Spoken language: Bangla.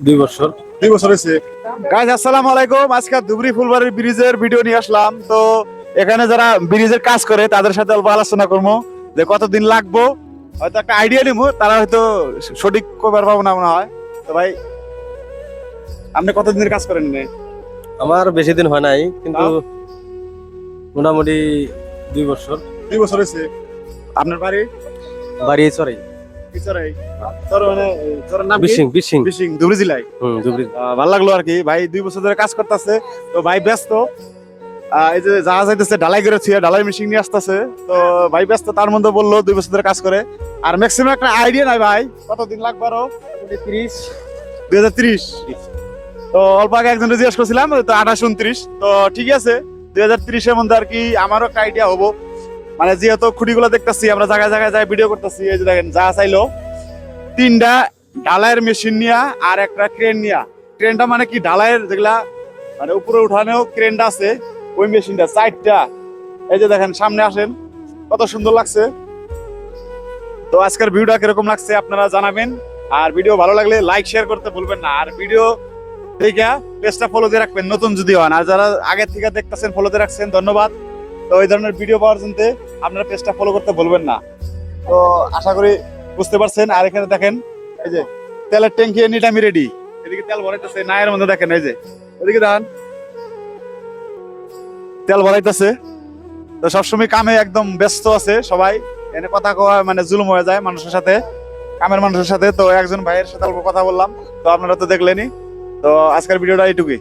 দুই বছর। দুই বছর হয়েছে। গাইজ আসসালামু আলাইকুম। আজকে ধুবড়ি ফুলবাড়ির ব্রিজের ভিডিও নিয়ে আসলাম। তো এখানে যারা ব্রিজের কাজ করে তাদের সাথে অল্প আলোচনা করব। যে কতদিন লাগবো হয়তো একটা আইডিয়া নিবো তারা হয়তো সঠিক কবার পাবো না মনে হয়। তো ভাই আপনি কতদিনের কাজ করেন নে? আমার বেশি দিন হয় নাই কিন্তু মোটামুটি দুই বছর। দুই বছর হয়েছে। আপনার বাড়ি? বাড়ি চড়াই মানে তোর নাম বিশিং বিশিং। বিশিং ধুবড়ি জেলায়। হুম ধুবড়ি। আহ, ভালো লাগল আর কি। ভাই দুই বছর ধরে কাজ করতেছে তো ভাই ব্যস্ত। এই যে জাহাজ আইতেছে ঢালাই করে ছুঁয়ে ঢালাই মেশিন নিয়ে আসতেছে। তো ভাই ব্যস্ত তার মধ্যে বলল দুই বছর ধরে কাজ করে। আর ম্যাক্সিমাম একটা আইডিয়া নাই ভাই। কতদিন লাগবে আরও? তিরিশ দুই হাজার ত্রিশ। তো অল্প আগে একজন জিজ্ঞেস করছিলাম তো আঠাশ উনত্রিশ। তো ঠিক আছে দুই হাজার ত্রিশের মধ্যে আর কি আমারও একটা আইডিয়া হব। মানে যেহেতু খুঁটিগুলো দেখতেছি, আমরা জায়গায় জায়গায় যাই ভিডিও করতেছি, এই যে দেখেন, যা চাইলো, তিনটা ঢালাইয়ের মেশিন নিয়া আর একটা ক্রেন নিয়া। ক্রেনটা মানে কি? ঢালাইয়ের যেগুলা মানে উপরে উঠানেও ক্রেনটা আছে, ওই মেশিনটা চারটা। এই যে দেখেন, সামনে আসেন, কত সুন্দর লাগছে। তো আজকের ভিডিওটা কীরকম লাগছে আপনারা জানাবেন। আর ভিডিও ভালো লাগলে লাইক শেয়ার করতে ভুলবেন না। আর ভিডিও দেখে পেজটা ফলো দিয়ে রাখবেন, নতুন যদি হন। আর যারা আগে থেকে দেখতেছেন ফলো দিয়ে রাখছেন, ধন্যবাদ। তো এই ধরনের ভিডিও পাওয়ার জন্য আপনারা পেজটা ফলো করতে বলবেন না। তো আশা করি বুঝতে পারছেন। আর এখানে দেখেন, এই যে তেলের ট্যাঙ্কি এনি টাইম রেডি এদিকে তেল ভরাইতেছে, নায়ের মধ্যে দেখেন, এই যে। ওদিকে দেখেন তেল ভরাইতেছে। তো সবসময় কামে একদম ব্যস্ত আছে সবাই। এনে কথা কওয়া মানে জুলুম হয়ে যায় মানুষের সাথে, কামের মানুষের সাথে। তো একজন ভাইয়ের সাথে অল্প কথা বললাম, তো আপনারা তো দেখলেনই। তো আজকের ভিডিওটা এইটুকুই।